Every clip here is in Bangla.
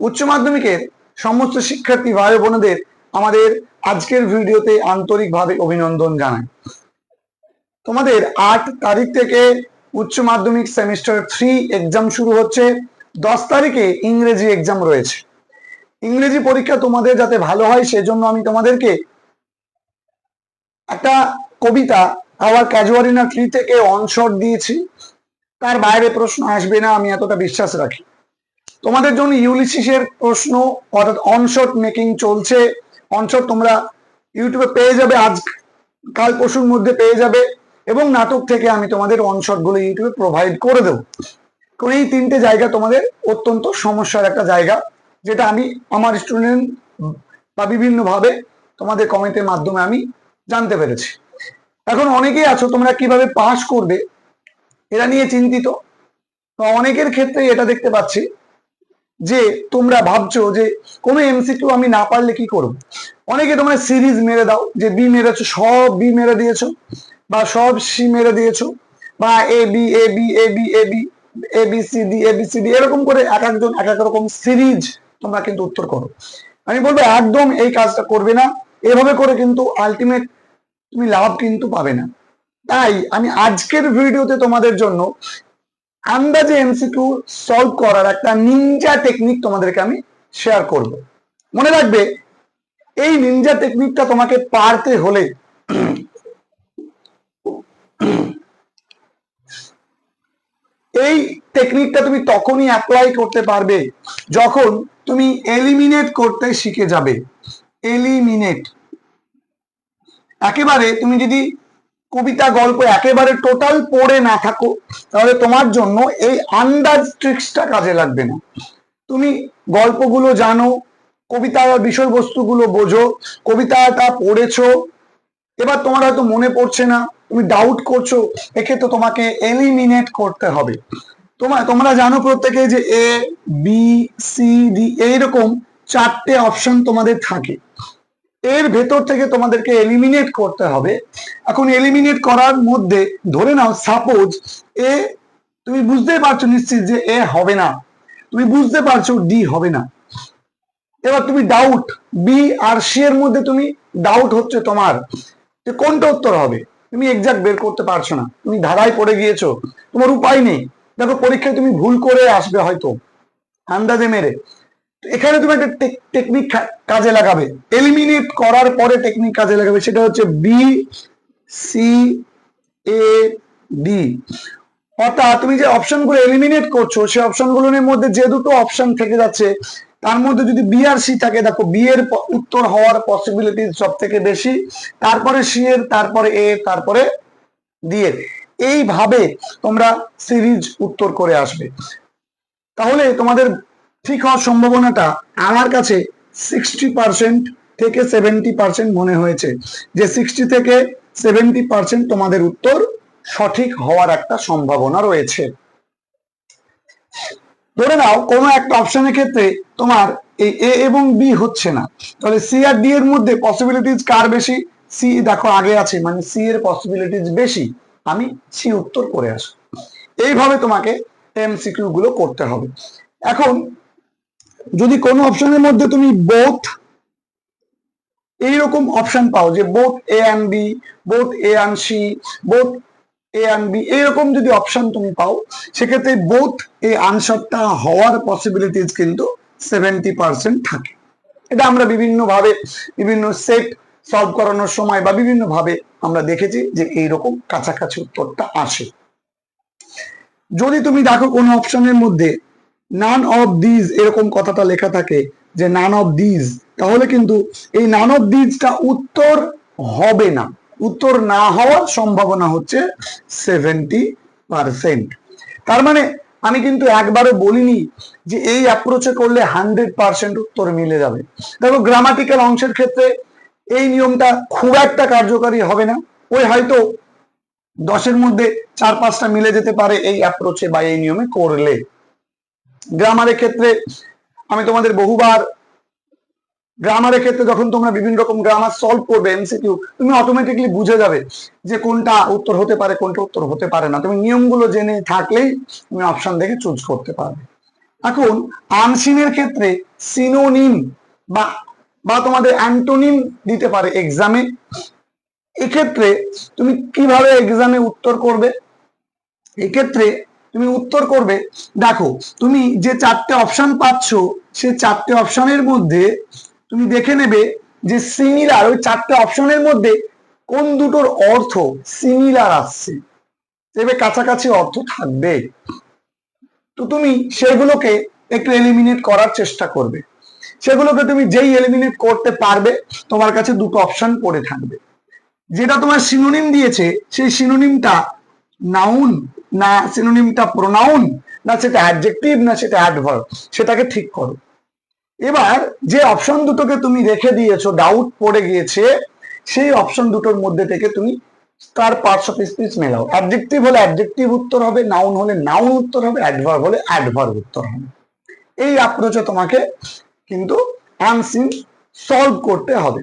উচ্চ মাধ্যমিকের সমস্ত শিক্ষার্থী ভাই বোনদের আমাদের আজকের ভিডিওতে আন্তরিকভাবে অভিনন্দন জানাই। তোমাদের আট তারিখ থেকে উচ্চ মাধ্যমিক সেমিস্টার থ্রি এক্সাম শুরু হচ্ছে। দশ তারিখে ইংরেজি এক্সাম রয়েছে। ইংরেজি পরীক্ষা তোমাদের যাতে ভালো হয় সেজন্য আমি তোমাদেরকে একটা কবিতা আবার ক্যাজুয়ারিনা থ্রি থেকে অনশট দিয়েছি। তার বাইরে প্রশ্ন আসবে না, আমি এতটা বিশ্বাস রাখি। তোমাদের জন্য ইউলিসিসের প্রশ্ন, অর্থাৎ অনশট মেকিং চলছে। অনশট তোমরা ইউটিউবে পেয়ে যাবে, আজ কাল পরশুর মধ্যে পেয়ে যাবে। এবং নাটক থেকে আমি তোমাদের অনশটগুলো ইউটিউবে প্রোভাইড করে দেবো। কারণ এই তিনটে জায়গা তোমাদের অত্যন্ত সমস্যার একটা জায়গা, যেটা আমি আমার স্টুডেন্ট বা বিভিন্ন ভাবে তোমাদের কমেন্টের মাধ্যমে আমি জানতে পেরেছি। এখন অনেকেই আছো, তোমরা কীভাবে পাস করবে, এটা নিয়ে চিন্তিত। অনেকের ক্ষেত্রে এটা দেখতে পাচ্ছি যে তোমরা ভাবছ যে কোনো এমসিকিউ আমি না পারলে কি করব? অনেকে তোমরা সিরিজ মেরে দাও, যে বি মেরেছো, সব বি মেরে দিয়েছ, বা সব সি মেরে দিয়েছ, বা A B A B A B A B A B C D A B C D এরকম করে এক একজন, এক এক রকম সিরিজ তোমরা কিন্তু উত্তর করো। আমি বলব একদম এই কাজটা করবে না, এভাবে করে কিন্তু আলটিমেট তুমি লাভ কিন্তু পাবে না। তাই আমি আজকের ভিডিওতে তোমাদের জন্য আন্দাজে এমসিকিউ সলভ করার একটা নিনজা টেকনিক তোমাদেরকে আমি শেয়ার করব। মনে রাখবে, এই নিনজা টেকনিকটা তোমাকে পারতে হলে এই টেকনিকটা তুমি তখনই অ্যাপ্লাই করতে পারবে যখন তুমি এলিমিনেট করতে শিখে যাবে। এলিমিনেট একেবারে তুমি যদি কবিতা গল্প একেবারে টোটাল পড়ে না থাকো, তাহলে তোমার জন্য এই আন্দাজ ট্রিক্সটা কাজে লাগবে না। তুমি গল্পগুলো জানো কবিতার বিষয়বস্তুগুলো বোঝো, কবিতাটা পড়েছো, এবার তোমার হয়তো মনে পড়ছে না, তুমি ডাউট করছ, এক্ষেত্রে তোমাকে এলিমিনেট করতে হবে। তোমার তোমরা জানো প্রত্যেকে যে এ বি সি ডি এইরকম চারটে অপশন তোমাদের থাকে। এর ভেতর থেকে তোমাদেরকে এলিমিনেট করতে হবে। এখন এলিমিনেট করার মধ্যে ধরে নাও সাপোজ এ তুমি বুঝতে পারছ নিশ্চিত যে এ হবে না। তুমি বুঝতে পারছ ডি হবে না। এবার তুমি ডাউট বি আর সি এর মধ্যে তুমি ডাউট হচ্ছে তোমার। যে কোনটা উত্তর হবে? তুমি এক্সাক্ট বের করতে পারছ না। তুমি ধারায় পড়ে গিয়েছো। তোমার উপায় নেই। দেখো, পরীক্ষায় তুমি ভুল করে আসবে হয়তো। আন্দাজে মেরে। এখানে তুমি একটা টেকনিক কাজে লাগাবে। এলিমিনেট করার পরে টেকনিক কাজে লাগাবে, সেটা হচ্ছে বি সি এ ডি অর্থাৎ তুমি যে অপশনগুলো এলিমিনেট করছ সেই অপশনগুলোর মধ্যে যে দুটো অপশন থেকে যাচ্ছে, তার মধ্যে যদি বি আর সি থাকে, দেখো বি এর উত্তর হওয়ার পসিবিলিটি সব থেকে বেশি, তারপরে সি এর, তারপরে এ তারপরে ডি এর। এইভাবে তোমরা সিরিজ উত্তর করে আসবে। তাহলে তোমাদের ঠিক হওয়ার সম্ভাবনাটা আমার কাছে সিক্সটি পার্সেন্ট থেকে সেভেন্টি পার্সেন্ট মনে হয়েছে। যে সিক্সটি থেকে সেভেন্টি পার্সেন্ট তোমাদের উত্তর সঠিক হওয়ার একটা সম্ভাবনা রয়েছে। ধরে নাও, কোনো একটা অপশনের ক্ষেত্রে তোমার এই এ এবং বি হচ্ছে না। তাহলে সি আর ডি এর মধ্যে পসিবিলিটিজ কার বেশি? সি দেখো আগে আছে মানে সি এর পসিবিলিটিজ বেশি। আমি সি উত্তর করে আসব। এইভাবে তোমাকে এমসিকিউ গুলো করতে হবে। এখন যদি কোনো অপশনের মধ্যে তুমি বোথ এইরকম অপশন পাও যে both A and B both A and C both A and B এইরকম যদি অপশন তুমি পাও, সেক্ষেত্রে বোথ এই আনসারটা হওয়ার পসিবিলিটিস কিন্তু সেভেন্টি পার্সেন্ট থাকে। এটা আমরা বিভিন্ন ভাবে বিভিন্ন সেট সলভ করানোর সময় বা বিভিন্ন ভাবে আমরা দেখেছি যে এইরকম কাছাকাছি উত্তরটা আসে। যদি তুমি দেখো কোন অপশনের মধ্যে নান অফ দিজ এরকম কথাটা লেখা থাকে যে নান অফ দিজ তাহলে কিন্তু এই নান অফ দিজটা উত্তর হবে না। উত্তর না হওয়ার সম্ভাবনা হচ্ছে সেভেন্টি পার্সেন্ট তার মানে আমি কিন্তু একবারও বলিনি যে এই অ্যাপ্রোচে করলে হান্ড্রেড পার্সেন্ট উত্তর মিলে যাবে। দেখো গ্রামাটিক্যাল অংশের ক্ষেত্রে এই নিয়মটা খুব একটা কার্যকারী হবে না। ওই হয়তো দশের মধ্যে চার পাঁচটা মিলে যেতে পারে এই অ্যাপ্রোচে বা এই নিয়মে করলে। গ্রামারের ক্ষেত্রে আমি তোমাদের বহুবার গ্রামারের ক্ষেত্রে যখন তোমরা বিভিন্ন রকম গ্রামার সলভ করবে এমসিকিউ তুমি অটোমেটিকলি বুঝে যাবে যে কোনটা উত্তর হতে পারে, কোনটা উত্তর হতে পারে না। তুমি নিয়মগুলো জেনে থাকলেই তুমি অপশন দেখে চুজ করতে পারবে। এখন আনসিনের ক্ষেত্রে সিনোনিম বা বা তোমাদের অ্যান্টোনিম দিতে পারে এক্সামে এক্ষেত্রে তুমি কীভাবে এক্সামে উত্তর করবে? এক্ষেত্রে তুমি উত্তর করবে। দেখো, তুমি যে চারটে অপশন পাচ্ছ, সে চারটে অপশনের মধ্যে তুমি দেখে নেবে যে সিমিলার ওই চারটে অপশনের মধ্যে কোন দুটোর অর্থ সিমিলার আসছে। তবে কাছাকাছি অর্থ থাকবে। তো তুমি সেগুলোকে একটু এলিমিনেট করার চেষ্টা করবে। সেগুলোকে তুমি যেই এলিমিনেট করতে পারবে, তোমার কাছে দুটো অপশন পড়ে থাকবে। যেটা তোমার সিনোনিম দিয়েছে, সেই সিনোনিমটা নাউন না সিনোনিমটা প্রোনাউন না সেটা অ্যাডজেক্টিভ না সেটা অ্যাডভার্ব সেটাকে ঠিক করো। এবার যে অপশন দুটোকে তুমি রেখে দিয়েছ ডাউট পড়ে গিয়েছে, সেই অপশন দুটোর মধ্যে থেকে তুমি তার পার্টস অফ স্পিচ মেলাও। অ্যাডজেক্টিভ হলে অ্যাডজেক্টিভ উত্তর হবে নাউন হলে নাউন উত্তর হবে অ্যাডভার্ব হলে অ্যাডভার্ব উত্তর হবে। এই অ্যাপ্রোচে তোমাকে কিন্তু আনসিন সলভ করতে হবে।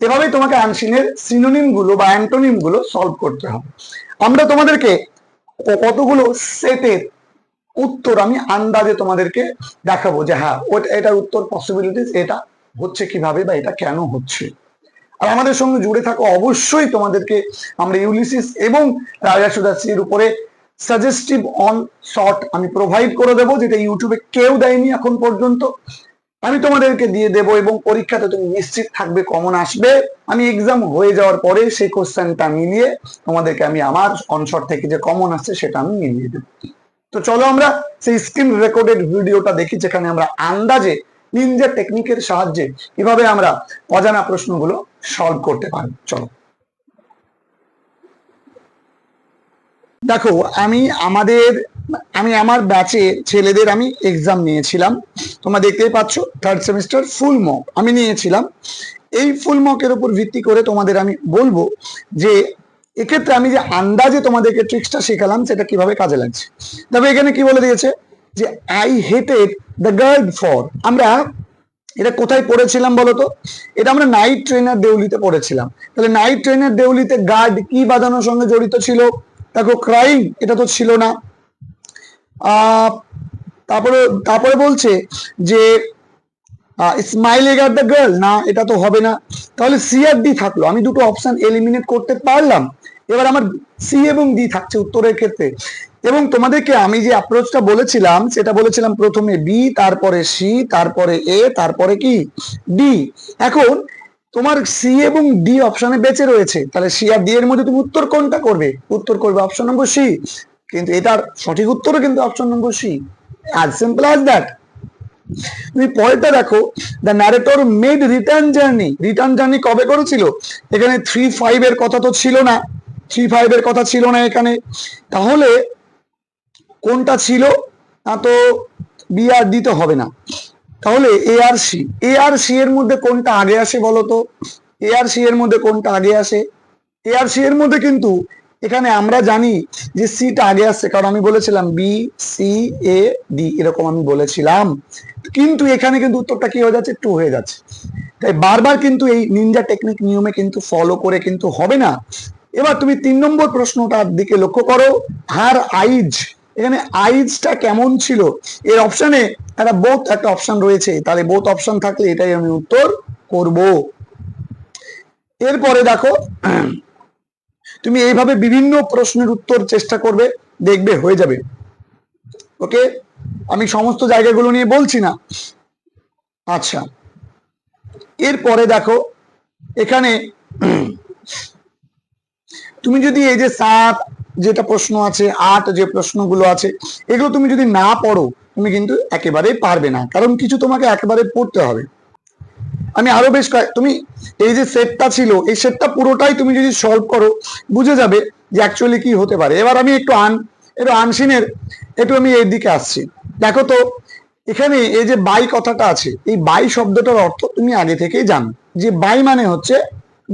এভাবেই তোমাকে আনসিনের সিনোনিমগুলো বা অ্যান্টোনিমগুলো সলভ করতে হবে। আমরা তোমাদেরকে কতগুলো সেটের উত্তর আমি আন্দাজে তোমাদেরকে দেখাবো যে হ্যাঁ ওটা এটার উত্তর পসিবিলিটিস এটা হচ্ছে কীভাবে বা এটা কেন হচ্ছে। আর আমাদের সঙ্গে জুড়ে থাকো অবশ্যই তোমাদেরকে আমরা ইউলিসিস এবং রাজা সুদাসির উপরে সাজেস্টিভ অন শর্ট আমি প্রোভাইড করে দেবো, যেটা ইউটিউবে কেউ দেয়নি এখন পর্যন্ত। আমি তোমাদেরকে দিয়ে দেব এবং পরীক্ষাতে তুমি নিশ্চিত থাকবে কমন আসবে। আমি এক্সাম হয়ে যাওয়ার পরে সেই কোশ্চেনটা মিলিয়ে তোমাদেরকে আমি আমার অনশট থেকে যে কমন আসছে সেটা আমি মিলিয়ে দেবো। তো চলো আমরা সেই স্ক্রিন রেকর্ডেড ভিডিওটা দেখি, যেখানে আমরা আন্দাজে নিনজা টেকনিকের সাহায্যে কীভাবে আমরা অজানা প্রশ্নগুলো সলভ করতে পারি। চলো। দেখো, আমি আমাদের আমি আমার ব্যাচে ছেলেদের আমি এক্সাম নিয়েছিলাম। তোমরা দেখতেই পাচ্ছ থার্ড সেমিস্টার ফুল মক আমি নিয়েছিলাম। এই ফুল মকের উপর ভিত্তি করে তোমাদের আমি বলব যে, এক্ষেত্রে আমি যে আন্দাজে তোমাদেরকে ট্রিক্সটা শেখালাম, সেটা কীভাবে কাজে লাগছে? তবে এখানে কি বলে দিয়েছে? যে I hated the guard for আমরা, এটা কোথায় পড়েছিলাম বলতো এটা আমরা নাইট ট্রেনার দেউলিতে পড়েছিলাম। তাহলে নাইট ট্রেনার দেউলিতে গার্ড কি বাঁধানোর সঙ্গে জড়িত ছিল? দেখো ক্রাইম এটা তো ছিল না। তারপরে তারপরে বলছে যে স্মাইলিং অ্যাট দ্য গার্ল না, এটা তো হবে না। তাহলে সি আর ডি থাকল। আমি দুটো অপশন এলিমিনেট করতে পারলাম। এবার আমার সি এবং ডি থাকছে উত্তরের ক্ষেত্রে। এবং তোমাদেরকে আমি যে অ্যাপ্রোচটা বলেছিলাম, সেটা বলেছিলাম প্রথমে বি তারপরে সি তারপরে এ তারপরে কি? ডি এখন তোমার সি এবং ডি অপশনে বেঁচে রয়েছে। তাহলে সি আর ডি এর মধ্যে তুমি উত্তর কোনটা করবে? উত্তর করবে অপশন নম্বর সি কিন্তু এটার সঠিক উত্তরও কিন্তু option number C as simple as that তুমি পরেরটা দেখো the narrator made return journey return journey কবে করেছিল? এখানে থ্রি ফাইভ এর কথা তো ছিল না। থ্রি ফাইভ এর কথা ছিল না এখানে। তাহলে কোনটা ছিল? তা তো বি আর দিতে হবে না। তাহলে এ আর সি এ আর সি এর মধ্যে কোনটা আগে আসে বলো তো? এ আর সি এর মধ্যে কোনটা আগে আসে? এ আর সি এর মধ্যে কিন্তু এখানে আমরা জানি যে সিটা আগে আসছে, কারণ আমি বলেছিলাম বি সি এ ডি এরকম আমি বলেছিলাম। কিন্তু এখানে কিন্তু উত্তরটা কি হয়ে যাচ্ছে? টু হয়ে যাচ্ছে। তাই বারবার কিন্তু এই নিনজা টেকনিক নিয়মে কিন্তু ফলো করে কিন্তু হবে না। এবার তুমি তিন নম্বর প্রশ্নটার দিকে লক্ষ্য করো। হার আইজ। এখানে আইজটা কেমন ছিল? এর অপশনে একটা বোথ একটা অপশন রয়েছে। তাহলে বোথ অপশন থাকলে এটাই আমি উত্তর করব। এরপরে দেখো তুমি এইভাবে বিভিন্ন প্রশ্নের উত্তর চেষ্টা করবে, দেখবে হয়ে যাবে। ওকে? আমি সমস্ত জায়গাগুলো নিয়ে বলছি না। আচ্ছা। এরপরে দেখো, এখানে তুমি যদি এই যে সাত যেটা প্রশ্ন আছে, আট যে প্রশ্নগুলো আছে, এগুলো তুমি যদি না পড়ো, তুমি কিন্তু একেবারেই পারবে না। কারণ কিছু তোমাকে একেবারে পড়তে হবে। আমি আরও বেশ কয়েক, তুমি এই যে সেটটা ছিল, এই সেটটা পুরোটাই তুমি যদি সলভ করো, বুঝে যাবে যে অ্যাকচুয়ালি কি হতে পারে। এবার আমি একটু আন একটু আনসিনের একটু আমি এই দিকে আসছি। দেখো তো, এখানে এই যে বাই কথাটা আছে, এই বাই শব্দটার অর্থ তুমি আগে থেকেই জানো, যে বাই মানে হচ্ছে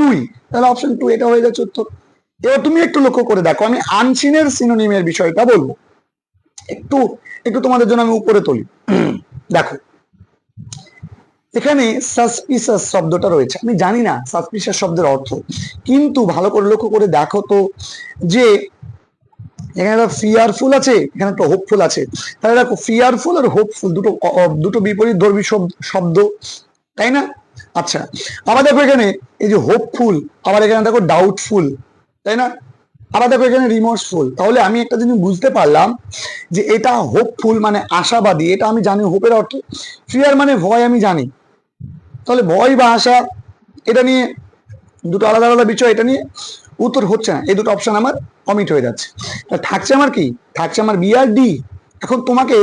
দুই। তাহলে অপশন টু এটা হয়ে যাচ্ছে উত্তর। এবার তুমি একটু লক্ষ্য করে দেখো, আমি আনসিনের সিনোনিমের বিষয়টা বলব। একটু একটু তোমাদের জন্য আমি উপরে তুলি। দেখো এখানে সাসপিসাস শব্দটা রয়েছে। আমি জানি না সাসপিসাস শব্দের অর্থ। কিন্তু ভালো করে লক্ষ্য করে দেখো তো যে এখানে একটা ফিয়ারফুল আছে, এখানে একটা হোপফুল আছে। তাহলে দেখো ফিয়ারফুল আর হোপফুল দুটো দুটো বিপরীত ধর্মী শব্দ তাই না? আচ্ছা আবার দেখো এখানে এই যে হোপফুল আবার এখানে দেখো ডাউটফুল তাই না? আবার দেখো এখানে রিমোর্সফুল তাহলে আমি একটা জিনিস বুঝতে পারলাম যে এটা হোপফুল মানে আশাবাদী। এটা আমি জানি হোপের অর্থ। ফিয়ার মানে ভয় আমি জানি। তাহলে ভয় বা আশা, এটা নিয়ে দুটো আলাদা আলাদা বিষয়, এটা নিয়ে উত্তর হচ্ছে না। এই দুটো অপশন আমার কমিট হয়ে যাচ্ছে। থাকছে আমার কি? থাকছে আমার বি আর ডি এখন তোমাকে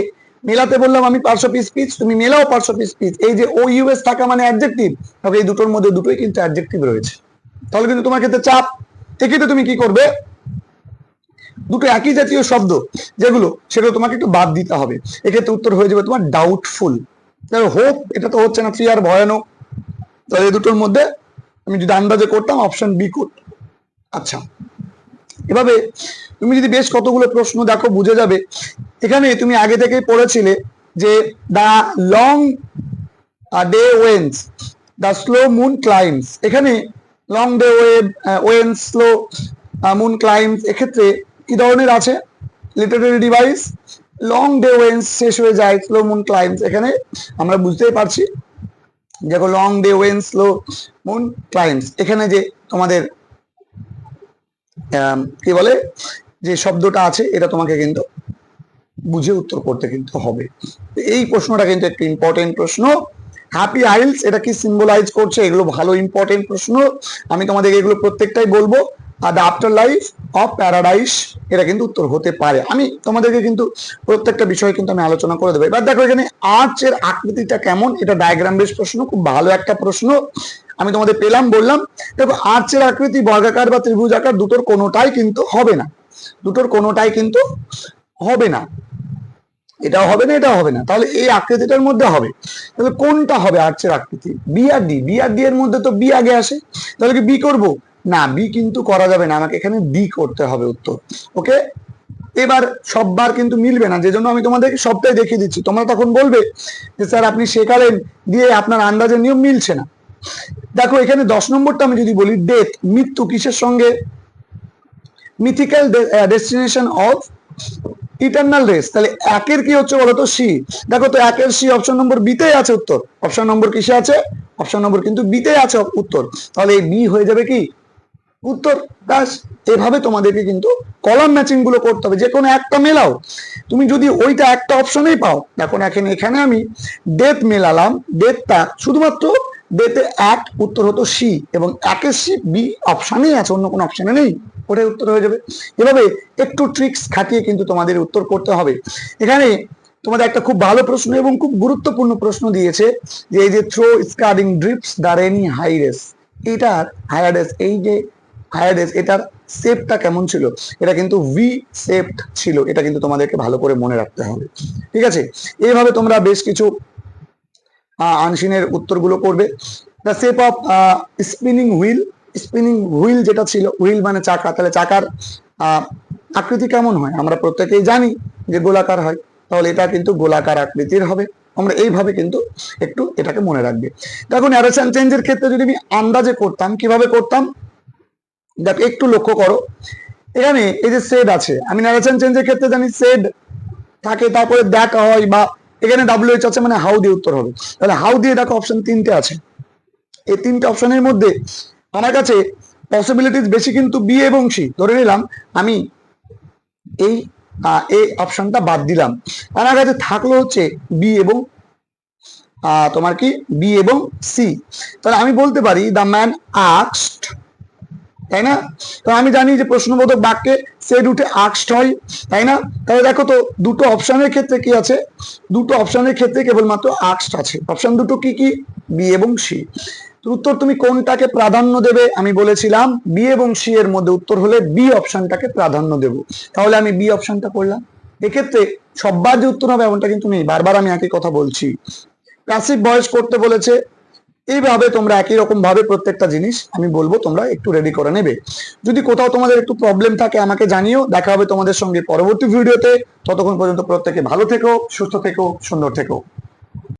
মেলাতে বললাম আমি পার্শ্ব পিস পিচ তুমি মেলাও পার্শ্ব পিস পিচ এই যে ও ইউএস থাকা মানে অ্যাডজেক্টিভ তবে এই দুটোর মধ্যে দুটোই কিন্তু অ্যাডজেক্টিভ রয়েছে। তাহলে কিন্তু তোমার ক্ষেত্রে চাপ। এক্ষেত্রে তুমি কি করবে? দুটো একই জাতীয় শব্দ যেগুলো, সেগুলো তোমাকে একটু বাদ দিতে হবে। এক্ষেত্রে উত্তর হয়ে যাবে তোমার ডাউটফুল হোপ এটা তো হচ্ছে না ফিয়ার ভয়ানক। তাহলে এই দুটোর মধ্যে আমি যদি আন্দাজে করতাম অপশন বি করতাম আচ্ছা এভাবে তুমি যদি বেশ কতগুলো প্রশ্ন দেখো, বুঝে যাবে। এখানে তুমি আগে থেকেই পড়েছিলে যে the long day wanes the slow moon climbs এখানে long day wane slow moon climbs এক্ষেত্রে কি ধরনের আছে? Literary device long day wanes শেষ হয়ে যায় স্লো মুন ক্লাইমস এখানে আমরা বুঝতেই পারছি দেখো long day wane slow moon climbs এখানে যে তোমাদের কি বলে? যে শব্দটা আছে, এটা তোমাকে কিন্তু বুঝে উত্তর করতে কিন্তু হবে। এই প্রশ্নটা কিন্তু একটু ইম্পর্টেন্ট প্রশ্ন। হ্যাপি আইলস এটা কি সিম্বলাইজ করছে? এগুলো ভালো ইম্পর্টেন্ট প্রশ্ন। আমি তোমাদের এগুলো প্রত্যেকটাই বলব। আর the after life of paradise এটা কিন্তু উত্তর হতে পারে। আমি তোমাদেরকে কিন্তু প্রত্যেকটা বিষয় কিন্তু আমি আলোচনা করে দেবো। এবার দেখো এখানে আর্চের আকৃতিটা কেমন? এটা ডায়াগ্রাম বেস প্রশ্ন, খুব ভালো একটা প্রশ্ন। আমি তোমাদের পেলাম, বললাম। দেখো আর্চের আকৃতি বর্গাকার বা ত্রিভুজ আকার দুটোর কোনোটাই কিন্তু হবে না। দুটোর কোনোটাই কিন্তু হবে না। এটাও হবে না, এটাও হবে না। তাহলে এই আকৃতিটার মধ্যে হবে। তাহলে কোনটা হবে আর্চের আকৃতি? বি আর ডি বি আর ডি এর মধ্যে তো বি আগে আসে। তাহলে কি বি করব? না বি কিন্তু করা যাবে না। আমাকে এখানে বি করতে হবে উত্তর। ওকে? এবার সববার কিন্তু মিলবে না। যে জন্য আমি তোমাদেরকে সবটাই দেখিয়ে দিচ্ছি। তোমরা তখন বলবে যে, স্যার, আপনি শেখালেন দিয়ে আপনার আন্দাজের নিয়ম মিলছে না। দেখো, এখানে দশ নম্বরটা আমি যদি বলি ডেথ মৃত্যু কিসের সঙ্গে? Mythical destination of eternal race তাহলে একের কি হচ্ছে বলতো? সি দেখো তো একের সি অপশন নম্বর বিতে আছে উত্তর। অপশন নম্বর কিসে আছে? অপশন নম্বর কিন্তু বিতে আছে উত্তর। তাহলে এই বি হয়ে যাবে কি? উত্তর। ব্যাস, এভাবে তোমাদেরকে কিন্তু কলাম ম্যাচিংগুলো করতে হবে। যে কোনো একটা মেলাও। তুমি যদি ওইটা একটা অপশনেই পাও এখানে এখানে আমি ডেথ মেলালাম। ডেথটা শুধুমাত্র ডেতে এক, উত্তর হতো সি এবং একের সি, বি অপশানেই আছে, অন্য কোনো অপশানে নেই, ওটাই উত্তর হয়ে যাবে। এভাবে একটু ট্রিক্স খাটিয়ে কিন্তু তোমাদের উত্তর করতে হবে। এখানে তোমাদের একটা খুব ভালো প্রশ্ন এবং খুব গুরুত্বপূর্ণ প্রশ্ন দিয়েছে যে এই যে through scudding drifts the rainy Hyades এটার হায়ারেস এই যে হায়ারেস এটার শেপটা কেমন ছিল? এটা কিন্তু ভি শেপড ছিল, এটা কিন্তু তোমাদেরকে ভালো করে মনে রাখতে হবে। ঠিক আছে? এইভাবে তোমরা বেশ কিছু আনসিনের উত্তরগুলো করবে the shape of spinning wheel spinning wheel যেটা ছিল হুইল মানে চাকা। তাহলে চাকার আকৃতি কেমন হয়? আমরা প্রত্যেকেই জানি যে গোলাকার হয়। তাহলে এটা কিন্তু গোলাকার আকৃতির হবে। আমরা এইভাবে কিন্তু একটু এটাকে মনে রাখবে। দেখুন, অ্যারেশন চেঞ্জের ক্ষেত্রে যদি আমি আন্দাজে করতাম, কীভাবে করতাম? দেখ, একটু লক্ষ্য করো। এখানে এই যে সেড আছে, আমি ন্যারেশন চেঞ্জের ক্ষেত্রে জানি সেড থাকে, তারপরে দেখা হয় বা এখানে ডাব্লিউএইচ আছে মানে হাউ দিয়ে উত্তর হবে। তাহলে হাউ দিয়ে দেখো অপশন তিনটে আছে। এই তিনটে অপশনের মধ্যে আমার কাছে পসিবিলিটিস বেশি কিন্তু বি এবং সি ধরে নিলাম, আমি এই এই অপশনটা বাদ দিলাম। আমার কাছে থাকল হচ্ছে বি এবং তোমার কি? বি এবং সি তাহলে আমি বলতে পারি দ্য ম্যান আক্সড তাই না? তো আমি জানি যে প্রশ্নবোধক বাক্যে সেড উঠে আক্সড হয়, তাই না? তাহলে দেখো তো, দুটো অপশনের ক্ষেত্রে কি আছে? দুটো অপশনের ক্ষেত্রে কেবলমাত্র আক্সড আছে। অপশন দুটো কি কি? বি এবং সি। উত্তর তুমি কোনটাকে প্রাধান্য দেবে? আমি বলেছিলাম, বি এবং সি এর মধ্যে উত্তর হলে বি অপশনটাকে প্রাধান্য দেব। তাহলে আমি বি অপশনটা করলাম এক্ষেত্রে সববার যে উত্তর হবে এমনটা কিন্তু নেই। বারবার আমি একই কথা বলছি। প্যাসিভ ভয়েস করতে বলেছে এইভাবে তোমরা একই রকম ভাবে প্রত্যেকটা জিনিস আমি বলব, তোমরা একটু রেডি করে নেবে। যদি কোথাও তোমাদের একটু প্রবলেম থাকে, আমাকে জানিও। দেখা হবে তোমাদের সঙ্গে পরবর্তী ভিডিওতে ততক্ষণ পর্যন্ত প্রত্যেকে ভালো থেকো, সুস্থ থেকো, সুন্দর থেকো।